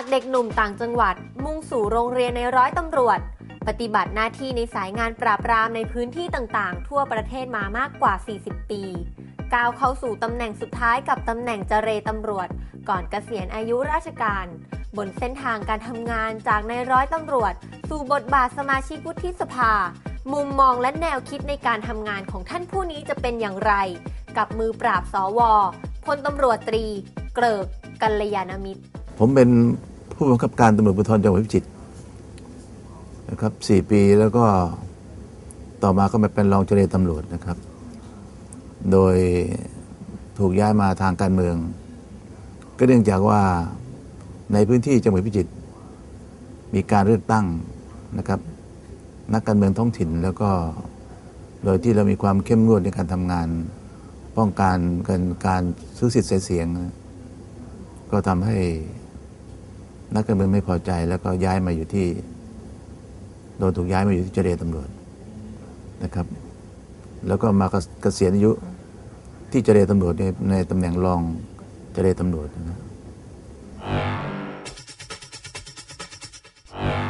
จากเด็กหนุ่มต่างจังหวัด มุ่งสู่โรงเรียนในร้อยตำรวจ ปฏิบัติหน้าที่ในสายงานปราบปรามในพื้นที่ต่างๆ ทั่วประเทศมามากกว่า 40 ปีก้าวเข้าสู่ตำแหน่งสุดท้ายกับตำแหน่งเจรตำรวจ ก่อนเกษียณอายุราชการ บนเส้นทางการทำงานจากในร้อยตำรวจ สู่บทบาทสมาชิกวุฒิสภา มุมมองและแนวคิดในการทำงานของท่านผู้นี้จะเป็นอย่างไร กับมือปราบสวพลตำรวจตรี เกริกกัลยาณมิตร ผมเป็น ผู้บังคับการตำรวจภูธรจังหวัดพิจิตรนะครับสี่ปีแล้วก็ต่อมาก็มาเป็นรองเจรตำรวจนะครับ โดยถูกย้ายมาทางการเมือง ก็เนื่องจากว่าในพื้นที่จังหวัดพิจิตรมีการเลือกตั้งนะครับ นักการเมืองท้องถิ่นแล้วก็โดยที่เรามีความเข้มงวดในการทำงาน ป้องกันการการซื้อสิทธิ์เสียง ก็ทำให้ นักการเมืองไม่พอใจแล้วก็ย้ายมาอยู่ที่โดนถูกย้ายมาอยู่ที่เจรตำรวจนะครับ แล้วก็มาเกษียณอายุที่เจรตำรวจในในตำแหน่งรองเจรตำรวจนะ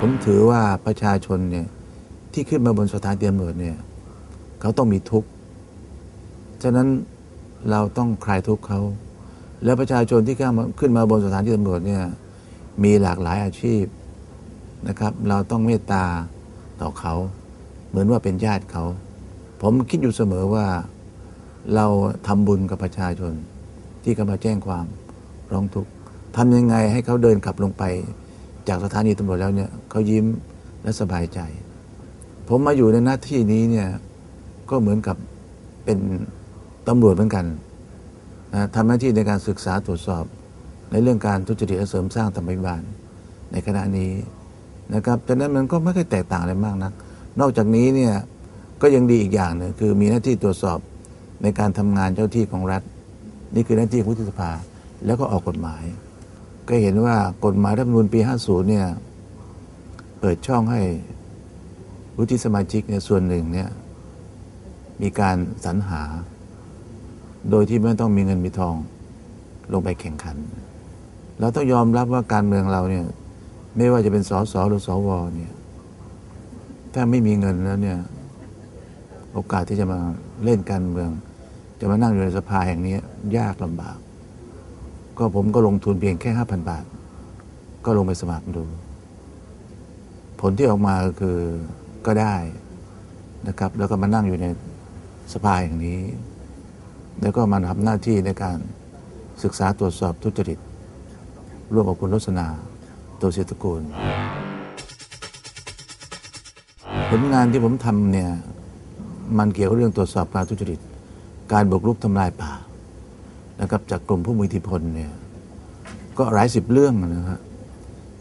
ผมถือว่าประชาชนเนี่ยที่ขึ้นมาบนสถานตำรวจเนี่ยเขาต้องมีทุกข์ ฉะนั้นเราต้องคลายทุกข์เขา แล้วประชาชนที่ขึ้นมขึ้นมาบนสถานที่ตำรวจเนี่ย มีหลากหลายอาชีพนะครับ เราต้องเมตตาต่อเขา เหมือนว่าเป็นญาติเขา ผมคิดอยู่เสมอว่าเราทำบุญกับประชาชน ที่เขามาแจ้งความร้องทุกข์ทำยังไงให้เขาเดินกลับลงไป จากสถานีตำรวจแล้วเนี่ยเขายิ้มและสบายใจ ผมมาอยู่ในหน้าที่นี้เนี่ยก็เหมือนกับเป็นตำรวจเหมือนกันนะทำหน้าที่ในการศึกษาตรวจสอบ ในเรื่องการทุจริตเสริมสร้างธรรมวิบาลในขณะนี้นะครับดังนั้นมันก็ไม่ค่อยแตกต่างอะไรมากนัก นอกจากนี้เนี่ยก็ยังดีอีกอย่างหนึ่งคือมีหน้าที่ตรวจสอบในการทำงานเจ้าที่ของรัฐ นี่คือหน้าที่ของวุฒิสภาแล้วก็ออกกฎหมาย ก็เห็นว่ากฎหมายรัฐมนูญปี 50 เนี่ยเปิดช่องให้วุฒิสมาชิกเนี่ยส่วนหนึ่งเนี่ยมีการสรรหา โดยที่ไม่ต้องมีเงินมีทองลงไปแข่งขัน เราต้องยอมรับว่าการเมืองเราเนี่ย ไม่ว่าจะเป็นสสหรือสวเนี่ย ถ้าไม่มีเงินแล้วเนี่ย โอกาสที่จะมาเล่นการเมือง จะมานั่งอยู่ในสภาแห่งนี้ยากลำบาก ก็ผมก็ลงทุนเพียงแค่ห้าพันบาท ก็ลงไปสมัครดู ผลที่ออกมาก็คือก็ได้นะครับ แล้วก็มานั่งอยู่ในสภาแห่งนี้ แล้วก็มาทำหน้าที่ในการศึกษาตรวจสอบทุจริต ร่วมกับคุณรสนาตัวเสียตะกูลผลงานที่ผมทำเนี่ยมันเกี่ยวกับเรื่องตรวจสอบการทุจริต การบุกรุกทำลายป่านะครับจากกลุ่มผู้มีอิทธิพลเนี่ยก็หลายสิบเรื่องนะครับ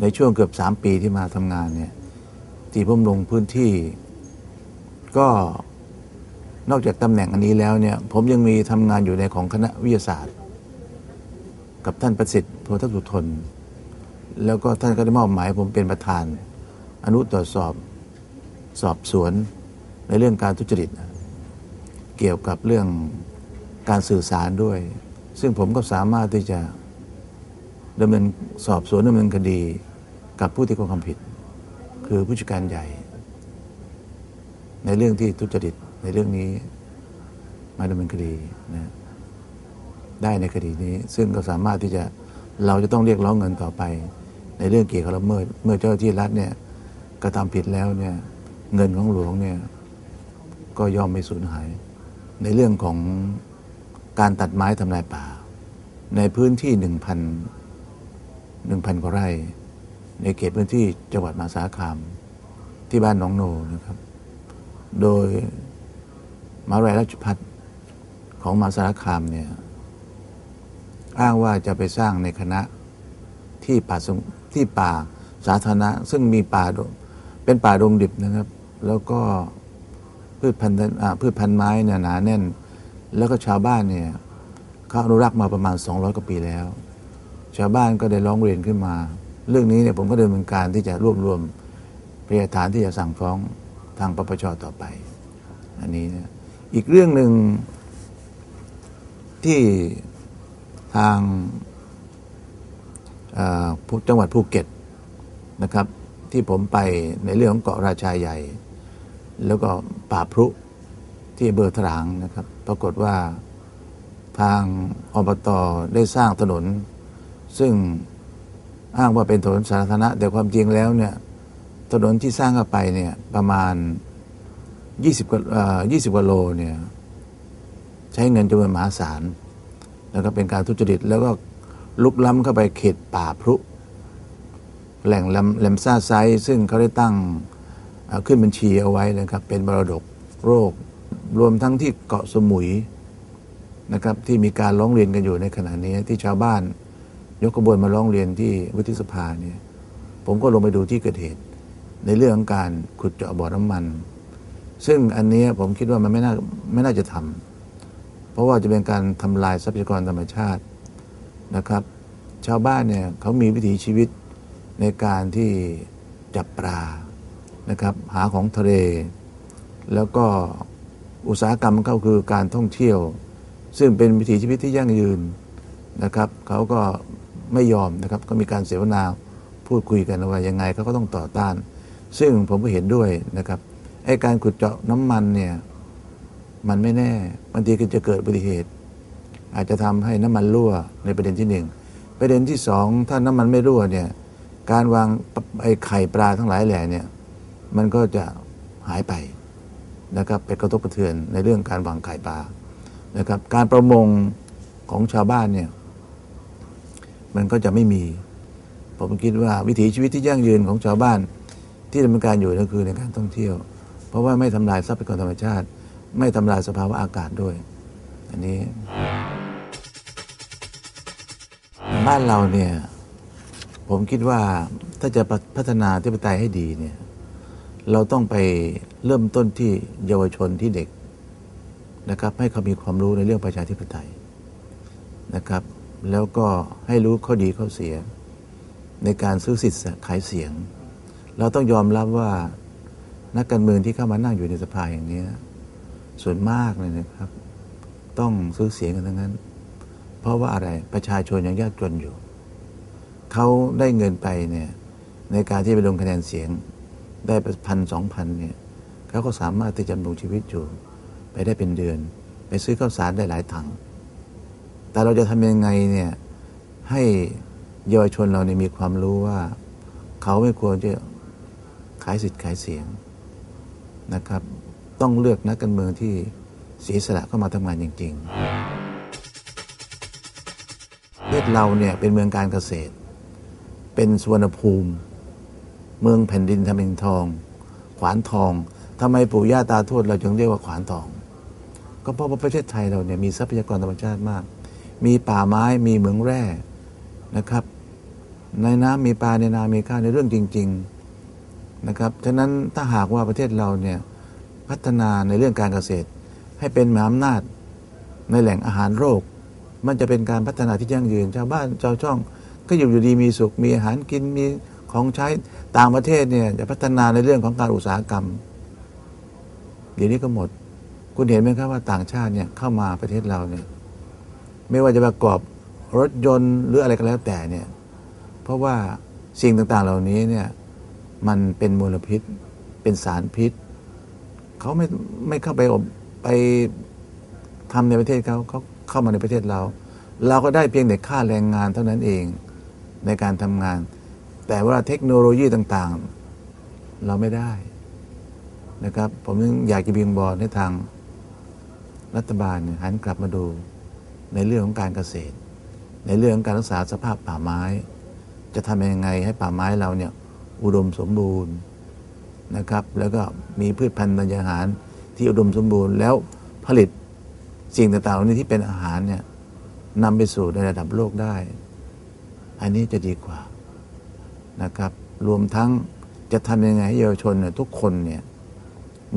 ในช่วงเกือบสามปีที่มาทำงานเนี่ยที่ผมลงพื้นที่ ก็นอกจากตำแหน่งอันนี้แล้วเนี่ยผมยังมีทำงานอยู่ในของคณะวิทยาศาสตร์ กับท่านประสิทธิ์โพธิสุทน แล้วก็ท่านก็ได้มอบหมายผมเป็นประธาน อนุตรวจสอบสอบสวนในเรื่องการทุจริต เกี่ยวกับเรื่องการสื่อสารด้วย ซึ่งผมก็สามารถที่จะดำเนินสอบสวนดำเนินคดีกับผู้ที่กระทำความผิด คือผู้จัดการใหญ่ ในเรื่องที่ทุจริตในเรื่องนี้มาดำเนินคดีนะ ได้ในคดีนี้ ซึ่งก็สามารถที่จะเราจะต้องเรียกร้องเงินต่อไป ในเรื่องเกี่ยวกับละเมิดเมื่อเจ้าที่รัฐเนี่ยกระทำผิดแล้วเนี่ยเงินของหลวงเนี่ยก็ย่อมไม่สูญหาย ในเรื่องของการตัดไม้ทำลายป่า ในพื้นที่หนึ่งพันหนึ่งพันกว่าไร่ ในเขตพื้นที่จังหวัดมหาสารคาม ที่บ้านหนองโนนะครับ โดยมหาวิทยาลัยราชภัฏของมหาสารคามเนี่ย อ้างว่าจะไปสร้างในคณะที่ป่าที่ป่าสาธารณะ ซึ่งมีป่าเป็นป่าดงดิบนะครับ แล้วก็พืชพันธุ์พืชพันธุ์ไม้เนี่ยหนาแน่น แล้วก็ชาวบ้านเนี่ยเขาอนุรักษ์มาประมาณ 200 กว่าปีแล้ว ชาวบ้านก็ได้ร้องเรียนขึ้นมา เรื่องนี้เนี่ยผมก็เดินเป็นการที่จะรวบรวมพยานฐานที่จะสั่งฟ้องทางปปชต่อไป อันนี้นอีกเรื่องหนึ่งที่ ทางจังหวัดภูเก็ตนะครับ ที่ผมไปในเรื่องของเกาะราชาใหญ่ แล้วก็ป่าพรุที่เบอร์ถลางนะครับ ปรากฏว่าทางอบตได้สร้างถนน ซึ่งอ้างว่าเป็นถนนสาธารณะ แต่ความจริงแล้วเนี่ยถนนที่สร้างเข้าไปเนี่ยประมาณ 20กว่า20กว่าโลเนี่ยใช้เงินจำนวนมหาศาล แล้วก็เป็นการทุจริต แล้วก็ลุกล้ำเข้าไปเขตป่าพรุแหล่งแลมแลมซ่าไซซึ่งเขาได้ตั้งขึ้นบัญชีเอาไว้นะครับ เป็นมรดกโรค รวมทั้งที่เกาะสมุยนะครับที่มีการร้องเรียนกันอยู่ในขณะนี้ที่ชาวบ้าน ยกกระบวนมาร้องเรียนที่วุฒิสภาเนี่ยผมก็ลงไปดูที่เกิดเหตุ ในเรื่องของการขุดเจาะบ่อน้ำมัน ซึ่งอันนี้ผมคิดว่ามันไม่น่าไม่น่าจะทำ เพราะว่าจะเป็นการทำลายทรัพยากรธรรมชาตินะครับ ชาวบ้านเนี่ยเขามีวิถีชีวิตในการที่จับปลานะครับ หาของทะเล แล้วก็อุตสาหกรรมเขาคือการท่องเที่ยว ซึ่งเป็นวิถีชีวิตที่ยั่งยืนนะครับเขาก็ไม่ยอมนะครับ ก็มีการเสวนาพูดคุยกันว่ายังไงเขาก็ต้องต่อต้าน ซึ่งผมก็เห็นด้วยนะครับไอ้การขุดเจาะน้ำมันเนี่ย มันไม่แน่บางทีก็จะเกิดอุบัติเหตุ อาจจะทำให้น้ำมันรั่วในประเด็นที่หนึ่งประเด็นที่สองถ้าน้ำมันไม่รั่วเนี่ยการวางไอ้ไข่ปลาทั้งหลายแหล่เนี่ยมันก็จะหายไปนะครับไปกระทบกระเทือนในเรื่องการวางไข่ปลานะครับการประมงของชาวบ้านเนี่ยมันก็จะไม่มี ผมคิดว่าวิถีชีวิตที่ยั่งยืนของชาวบ้านที่ดำเนินการอยู่ก็คือในการท่องเที่ยว เพราะว่าไม่ทำลายทรัพยากรธรรมชาติ ไม่ทำลายสภาวะอากาศด้วย อันนี้ บ้านเราเนี่ย ผมคิดว่าถ้าจะพัฒนาที่ปไตยให้ดีเนี่ย เราต้องไปเริ่มต้นที่เยาวชนที่เด็กนะครับ ให้เขามีความรู้ในเรื่องประชาธิปไตยนะครับ แล้วก็ให้รู้ข้อดีข้อเสีย ในการซื้อสิทธิ์ขายเสียง เราต้องยอมรับว่านักการเมืองที่เข้ามานั่งอยู่ในสภาอย่างนี้ ส่วนมากเลยนะครับ ต้องซื้อเสียงกันทั้งนั้น เพราะว่าอะไรประชาชนยังยากจนอยู่ เขาได้เงินไปเนี่ยในการที่ไปลงคะแนนเสียงได้พันสองพันเนี่ยเขาก็สามารถที่จะดำรงชีวิตอยู่ ไปได้เป็นเดือน ไปซื้อข้าวสารได้หลายถัง แต่เราจะทำยังไงเนี่ยให้เยาวชนเราเนี่ยมีความรู้ว่า เขาไม่ควรจะขายสิทธิ์ขายเสียงนะครับ ต้องเลือกนักการเมืองที่เสียสละเข้ามาทำงานจริง ๆ ประเทศเราเนี่ยเป็นเมืองการเกษตร เป็นสวนภูมิ เมืองแผ่นดินทำเองทอง ขวานทองทำไมปู่ย่าตาทวดเราจึงเรียกว่าขวานทอง ก็เพราะว่าประเทศไทยเราเนี่ยมีทรัพยากรธรรมชาติมาก มีป่าไม้มีเหมืองแร่นะครับ ในน้ำมีปลาในนามีข้าวในเรื่องจริง ๆนะครับ ฉะนั้นถ้าหากว่าประเทศเราเนี่ย พัฒนาในเรื่องการเกษตร ให้เป็นมหาอำนาจในแหล่งอาหารโรค มันจะเป็นการพัฒนาที่ยั่งยืนชาวบ้านชาวช่อง ก็อยู่อยู่ดีมีสุขมีอาหารกินมีของใช้ต่างประเทศเนี่ยจะพัฒนาในเรื่องของการอุตสาหกรรม เดี๋ยวนี้ก็หมด คุณเห็นไหมครับว่าต่างชาติเนี่ยเข้ามาประเทศเราเนี่ย ไม่ว่าจะประกอบรถยนต์หรืออะไรก็แล้วแต่เนี่ย เพราะว่าสิ่งต่างๆเหล่านี้เนี่ย มันเป็นมลพิษ เป็นสารพิษ เขาไม่ไม่เข้าไปอบไปทำในประเทศเขาเขาเข้ามาในประเทศเรา เราก็ได้เพียงแต่ค่าแรงงานเท่านั้นเองในการทำงาน แต่ว่าเทคโนโลยีต่างๆ เราไม่ได้นะครับ ผมยังอยากจะเบียงบอลให้ทางรัฐบาลหันกลับมาดูในเรื่องของการเกษตร ในเรื่องของการรักษาสภาพป่าไม้ จะทำยังไงให้ป่าไม้เราเนี่ยอุดมสมบูรณ์ นะครับ แล้วก็มีพืชพันธุ์ธัญญาหารที่อุดมสมบูรณ์ แล้วผลิตสิ่งต่างๆเหล่านี้ที่เป็นอาหารเนี่ยนำไปสู่ในระดับโลกได้ อันนี้จะดีกว่านะครับ รวมทั้งจะทำยังไงให้เยาวชนเนี่ยทุกคนเนี่ย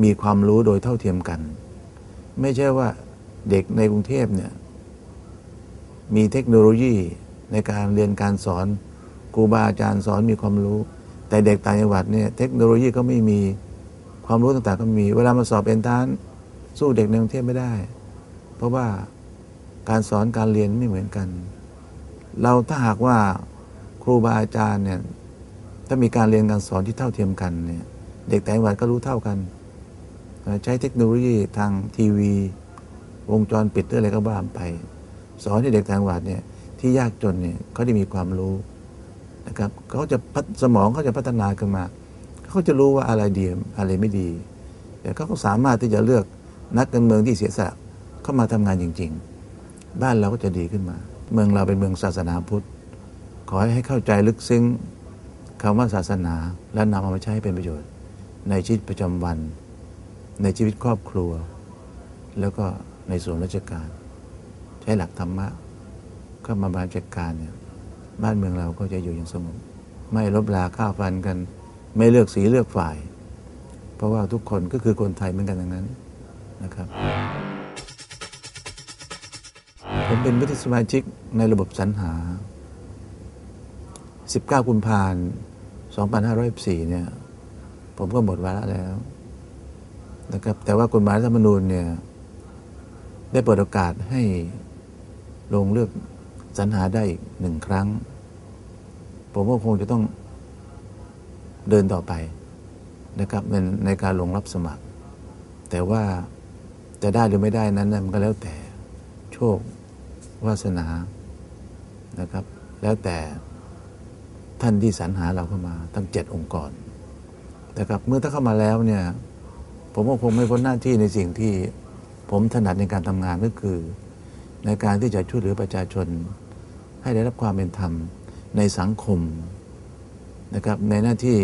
มีความรู้โดยเท่าเทียมกัน ไม่ใช่ว่าเด็กในกรุงเทพเนี่ยมีเทคโนโลยีในการเรียนการสอนครูบาอาจารย์สอนมีความรู้ แต่เด็กต่างจังหวัดเนี่ยเทคโนโลยีก็ไม่มีความรู้ต่างๆก็มี เวลามาสอบเอนทานสู้เด็กในกรุงเทพไม่ได้ เพราะว่าการสอนการเรียนไม่เหมือนกัน เราถ้าหากว่าครูบาอาจารย์เนี่ยถ้ามีการเรียนการสอนที่เท่าเทียมกันเนี่ยเด็กต่ละจังหวัดก็รู้เท่ากัน ใช้เทคโนโลยีทางทีวี วงจรปิดหรืออะไรก็บ้ามไป สอนให้เด็กต่างจังหวัดเนี่ยที่ยากจนเนี่ยเขาได้มีความรู้ นะครับเขาจะพัฒสมองเขาจะพัฒนาขึ้นมาเขาจะรู้ว่าอะไรดีอะไรไม่ดี แต่เขาก็สามารถที่จะเลือกนักการเมืองที่เสียสละเข้ามาทำงานจริง ๆ บ้านเราก็จะดีขึ้นมา เมืองเราเป็นเมืองศาสนาพุทธ ขอให้เข้าใจลึกซึ้งคำว่าศาสนาและนำเอามาใช้ให้เป็นประโยชน์ ในชีวิตประจำวัน ในชีวิตครอบครัว แล้วก็ในส่วนราชการ ใช้หลักธรรมะเข้ามาบริหารจัดการเนี่ย บ้านเมืองเราก็จะอยู่อย่างสงบไม่ลบลาข้าวฟันกัน ไม่เลือกสีเลือกฝ่าย เพราะว่าทุกคนก็คือคนไทยเหมือนกันทั้งนั้นนะครับ ผมเป็นวุฒิสมาชิกในระบบสรรหา 19 กุมภาพันธ์ 2514 เนี่ย ผมก็หมดวาระแล้วนะครับ แต่ว่ากฎหมายรัฐธรรมนูญเนี่ย ได้เปิดโอกาสให้ลงเลือก สรรหาได้อีกหนึ่งครั้ง ผมก็คงจะต้องเดินต่อไปนะครับในในการลงรับสมัคร แต่ว่าจะได้หรือไม่ได้นั้นนะมันก็แล้วแต่โชควาสนานะครับ แล้วแต่ท่านที่สรรหาเราเข้ามาทั้งเจ็ดองค์กรนะครับเมื่อถ้าเข้ามาแล้วเนี่ย ผมก็คงไม่พ้นหน้าที่ในสิ่งที่ผมถนัดในการทำงานก็คือ ในการที่จะช่วยเหลือประชาชน ให้ได้รับความเป็นธรรมในสังคมนะครับในหน้าที่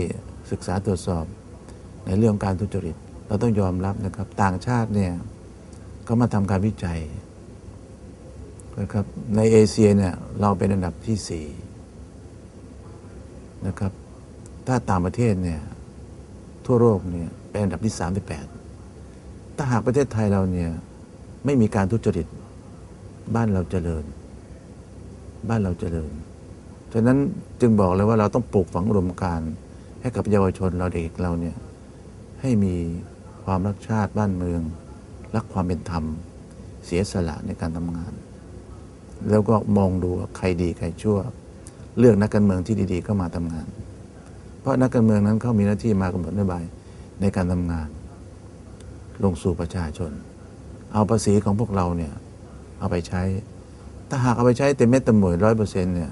ศึกษาตรวจสอบในเรื่องการทุจริต เราต้องยอมรับนะครับต่างชาติเนี่ยก็มาทำการวิจัยนะครับในเอเชียเนี่ยเราเป็นอันดับที่สี่นะครับถ้าต่างประเทศเนี่ยทั่วโลกเนี่ยเป็นอันดับที่สามที่แปดถ้าหากประเทศไทยเราเนี่ยไม่มีการทุจริตบ้านเราเจริญ บ้านเราเจริญ ฉะนั้นจึงบอกเลยว่าเราต้องปลูกฝังอุดมการให้กับเยาวชนเราเด็กเราเนี่ยให้มีความรักชาติบ้านเมือง รักความเป็นธรรม เสียสละในการทำงาน แล้วก็มองดูว่าใครดีใครชั่ว เลือกนักการเมืองที่ดีๆเข้ามาทำงาน เพราะนักการเมืองนั้นเขามีหน้าที่มากำหนดนโยบายในการทำงาน ลงสู่ประชาชน เอาภาษีของพวกเราเนี่ยเอาไปใช้ ถ้าหากเอาไปใช้เต็มเม็ดเต็มหน่วยร้อยเปอร์เซ็นต์เนี่ย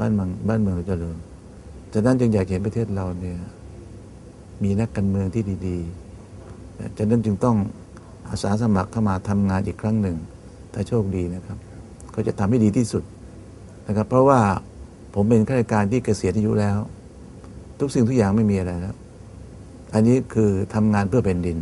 บ้านเมืองบ้านเมืองเราจเจริญฉะนั้นจึงอยากเห็นประเทศเราเนี่ยมีนักการเมืองที่ดีๆฉะนั้นจึงต้องอาสาสมัครเข้ามาทำงานอีกครั้งหนึ่ง ถ้าโชคดีนะครับก็จะทำให้ดีที่สุดนะครับ เพราะว่าผมเป็นข้าราชการที่เกษียณอายุแล้ว ทุกสิ่งทุกอย่างไม่มีอะไรแล้ว อันนี้คือทำงานเพื่อแผ่นดิน